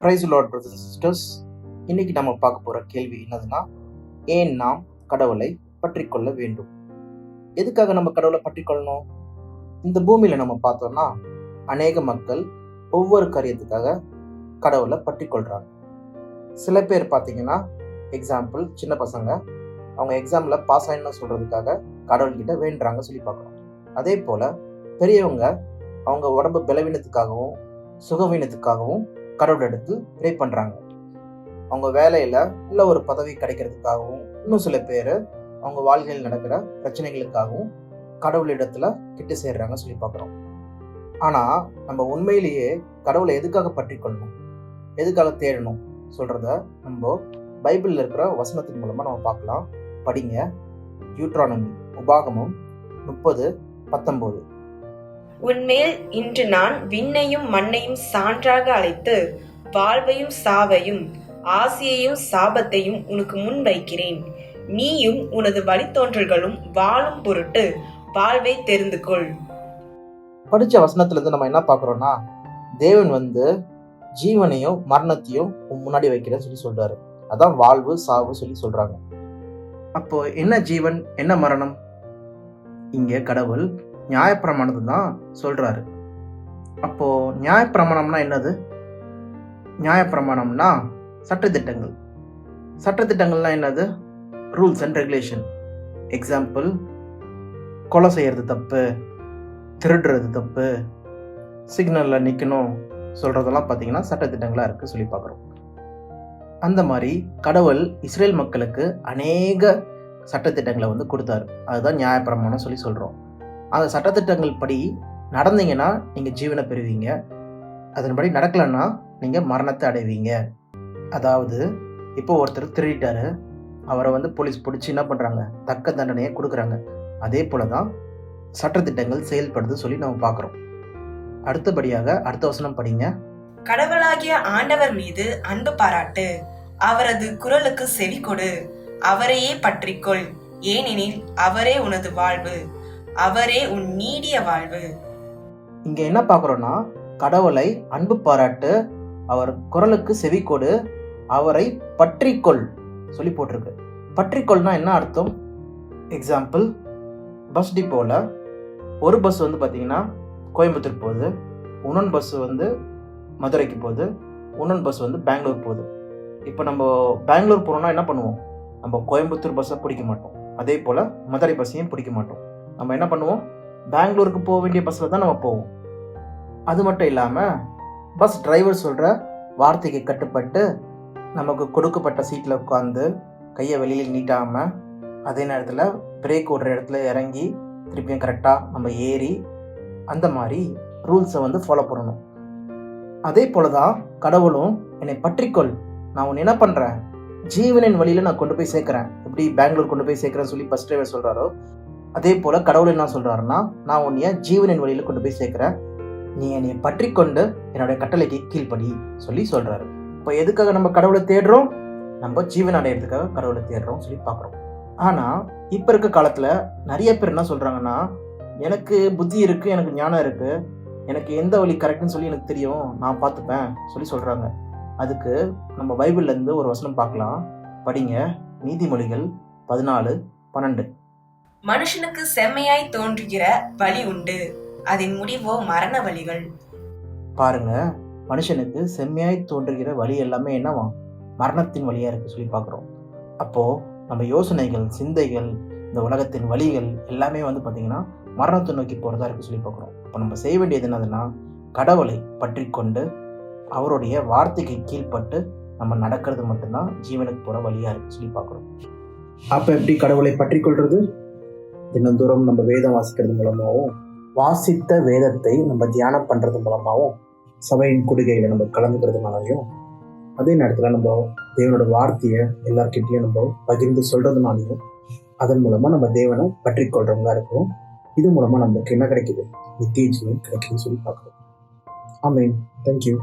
Price Lord brothers sisters இன்னைக்கு நம்ம பார்க்க போகிற கேள்வி என்னதுன்னா ஏன் நாம் கடவுளை பற்றி கொள்ள வேண்டும்? எதுக்காக நம்ம கடவுளை பற்றி கொள்ளணும் இந்த பூமியில் நம்ம பார்த்தோம்னா அநேக மக்கள் ஒவ்வொரு காரியத்துக்காக கடவுளை பற்றி சில பேர் பார்த்தீங்கன்னா எக்ஸாம்பிள் சின்ன பசங்க அவங்க எக்ஸாமில் பாஸ் ஆயிடணும் சொல்கிறதுக்காக கடவுள்கிட்ட வேண்டுறாங்க சொல்லி பார்க்குறோம் அதே போல் பெரியவங்க அவங்க உடம்பு பலவீனத்துக்காகவும் சுகவீனத்துக்காகவும் கடவுள் எடுத்து ப்ரே பண்ணுறாங்க அவங்க வேலையில் இல்லை ஒரு பதவி கிடைக்கிறதுக்காகவும் இன்னும் சில பேர் அவங்க வாழ்க்கையில் நடக்கிற பிரச்சனைகளுக்காகவும் கடவுளிடத்துல கிட்டு சேர்றாங்க சொல்லி பார்க்குறோம். ஆனால் நம்ம உண்மையிலேயே கடவுளை எதுக்காக பற்றி கொள்ளணும் எதுக்காக தேடணும் சொல்கிறத நம்ம பைபிளில் இருக்கிற வசனத்தின் மூலமாக நம்ம பார்க்கலாம். படிங்க. யூட்ரானமி உபாகமம் முப்பது பத்தொம்போது உன்மேல் இன்று நான் விண்ணையும் மண்ணையும் சான்றாக அழைத்து வாழ்வையும் சாவையும் ஆசியையும் சாபத்தையும் உனக்கு முன் வைக்கிறேன். நீயும் உனது வழித்தோன்றல்களும் வாழும் பொருட்டு வாழ்வை தெரிந்து கொள் படிச்ச வசனத்துல இருந்து நம்ம என்ன பார்க்கறோம்னா தேவன் வந்து ஜீவனையும் மரணத்தையும் உன் முன்னாடி வைக்கிறேன்னு சொல்லி சொல்றாரு. அதான் வாழ்வு சாவு சொல்லி சொல்றாங்க. அப்போ என்ன ஜீவன் என்ன மரணம்? இங்கே கடவுள் நியாயப்பிரமாணத்தை தான் சொல்கிறாரு அப்போது நியாயப்பிரமாணம்னா என்னது? நியாயப்பிரமாணம்னா சட்டத்திட்டங்கள். சட்டத்திட்டங்கள்னா என்னது? ரூல்ஸ் அண்ட் ரெகுலேஷன் எக்ஸாம்பிள் கொலை செய்கிறது தப்பு திருடுறது தப்பு சிக்னலில் நிற்கணும் சொல்கிறதெல்லாம் பார்த்தீங்கன்னா சட்டத்திட்டங்களாக இருக்குது சொல்லி பார்க்குறோம் அந்த மாதிரி கடவுள் இஸ்ரேல் மக்களுக்கு அநேக சட்டத்திட்டங்களை வந்து கொடுத்தாரு. அதுதான் நியாயப்பிரமாணம் சொல்லி சொல்கிறோம் அந்த சட்டத்திட்டங்கள் படி நடந்தீங்கன்னா நீங்கள் ஜீவனை பெறுவீங்க. அதன்படி நடக்கலைன்னா நீங்கள் மரணத்தை அடைவீங்க. அதாவது இப்போ ஒருத்தர் திருடிட்டாரு. அவரை வந்து போலீஸ் பிடிச்சி என்ன பண்ணுறாங்க தக்க தண்டனையை கொடுக்குறாங்க. அதே போல தான் சட்டத்திட்டங்கள் செயல்படுது சொல்லி நம்ம பார்க்குறோம். அடுத்தபடியாக அடுத்த வசனம் படிங்க. கடவுளாகிய ஆண்டவர் மீது அன்பு பாராட்டு. அவரது குரலுக்கு செவி கொடு. அவரையே பற்றிக்கொள். ஏனெனில் அவரே உனது வாழ்வு. அவரே உன் நீடிய வாழ்வு. இங்க என்ன பாக்குறோம்னா கடவுளை அன்பு பாராட்டு அவர் குரலுக்கு செவி கொடு அவரை பற்றிக்கொள் சொல்லி போட்டிருக்கு. பற்றிக்கொள்னா என்ன அர்த்தம்? எக்ஸாம்பிள் பஸ் டிப்போவில் ஒரு பஸ் வந்து பார்த்தீங்கன்னா கோயம்புத்தூர் போகுது. உணன் பஸ் வந்து மதுரைக்கு போகுது. உணன் பஸ் வந்து பெங்களூர் போகுது. இப்போ நம்ம பெங்களூர் போனோம்னா என்ன பண்ணுவோம்? நம்ம கோயம்புத்தூர் பஸ்ஸை பிடிக்க மாட்டோம். அதே போல் மதுரை பஸ்ஸையும் பிடிக்க மாட்டோம். நம்ம என்ன பண்ணுவோம்? பெங்களூருக்கு போக வேண்டிய பஸ்ஸில் தான் நம்ம போவோம். அது மட்டும் இல்லாமல் பஸ் டிரைவர் சொல்கிற வார்த்தைக்கு கட்டுப்பட்டு நமக்கு கொடுக்கப்பட்ட சீட்டில் உட்காந்து கையை வெளியில் நீட்டாமல் அதே நேரத்தில் பிரேக் ஓடுற இடத்துல இறங்கி திருப்பியும் கரெக்டாக நம்ம ஏறி அந்த மாதிரி ரூல்ஸை வந்து ஃபாலோ பண்ணணும். அதே போல தான் கடவுளும் என்னை பற்றிக்கொள். நான் உன்னை என்ன பண்ணுறேன் ஜீவனின் வழியில் நான் கொண்டு போய் சேர்க்குறேன். எப்படி பெங்களூர் கொண்டு போய் சேர்க்குறேன்னு சொல்லி பஸ் டிரைவர் சொல்கிறாரோ அதே போல் கடவுள் என்ன சொல்கிறாருன்னா நான் உன்னைய ஜீவனின் வழியில் கொண்டு போய் சேர்க்குறேன். நீ என்னை பற்றி கொண்டு என்னுடைய கட்டளைக்கு கீழ்ப்படி சொல்லி சொல்கிறாரு இப்போ எதுக்காக நம்ம கடவுளை தேடுறோம்? நம்ம ஜீவன் அடையிறதுக்காக கடவுளை தேடுறோம் சொல்லி பார்க்குறோம். ஆனால் இப்போ இருக்க காலத்தில் நிறைய பேர் என்ன சொல்கிறாங்கன்னா எனக்கு புத்தி இருக்குது எனக்கு ஞானம் இருக்குது எனக்கு எந்த வழி கரெக்டுன்னு சொல்லி எனக்கு தெரியும் நான் பார்த்துப்பேன் சொல்லி சொல்கிறாங்க அதுக்கு நம்ம பைபிள்லேருந்து ஒரு வசனம் பார்க்கலாம். படிங்க. நீதிமொழிகள் பதினாலு பன்னெண்டு. மனுஷனுக்கு செம்மையாய் தோன்றுகிற வழி உண்டு. அதன் முடிவோ மரண வழிகள். பாருங்க மனுஷனுக்கு செம்மையாய் தோன்றுகிற வழி எல்லாமே என்னவா? மரணத்தின் வழியா இருக்கு சொல்லி பார்க்குறோம். அப்போ நம்ம யோசனைகள் சிந்தைகள் இந்த உலகத்தின் வழிகள் எல்லாமே வந்து பார்த்தீங்கன்னா மரணத்தை நோக்கி போறதா இருக்கு சொல்லி பார்க்குறோம். அப்போ நம்ம செய்ய வேண்டியது என்னதுன்னா கடவுளை பற்றி கொண்டு அவருடைய வார்த்தைக்கு கீழ்ப்பட்டு நம்ம நடக்கிறது மட்டும்தான் ஜீவனுக்கு போற வழியா இருக்கு சொல்லி பார்க்குறோம். அப்போ எப்படி கடவுளை பற்றி கொள்றது? தினந்தோறும் நம்ம வேதம் வாசிக்கிறது மூலமாகவும் வாசித்த வேதத்தை நம்ம தியானம் பண்ணுறது மூலமாகவும் சபையின் கொடுகையில் நம்ம கலந்துக்கிறதுனாலையும் அதே நேரத்தில் நம்ம தேவனோட வார்த்தையை எல்லார்கிட்டையும் நம்ம பகிர்ந்து சொல்கிறதுனாலையும் அதன் மூலமாக நம்ம தேவனை பற்றி கொள்றவங்களா இருக்கிறோம். இது மூலமாக நமக்கு என்ன கிடைக்குது? நித்திய ஜீவன் கிடைக்குதுன்னு சொல்லி பார்க்குறோம். ஆமீன். தேங்க்யூ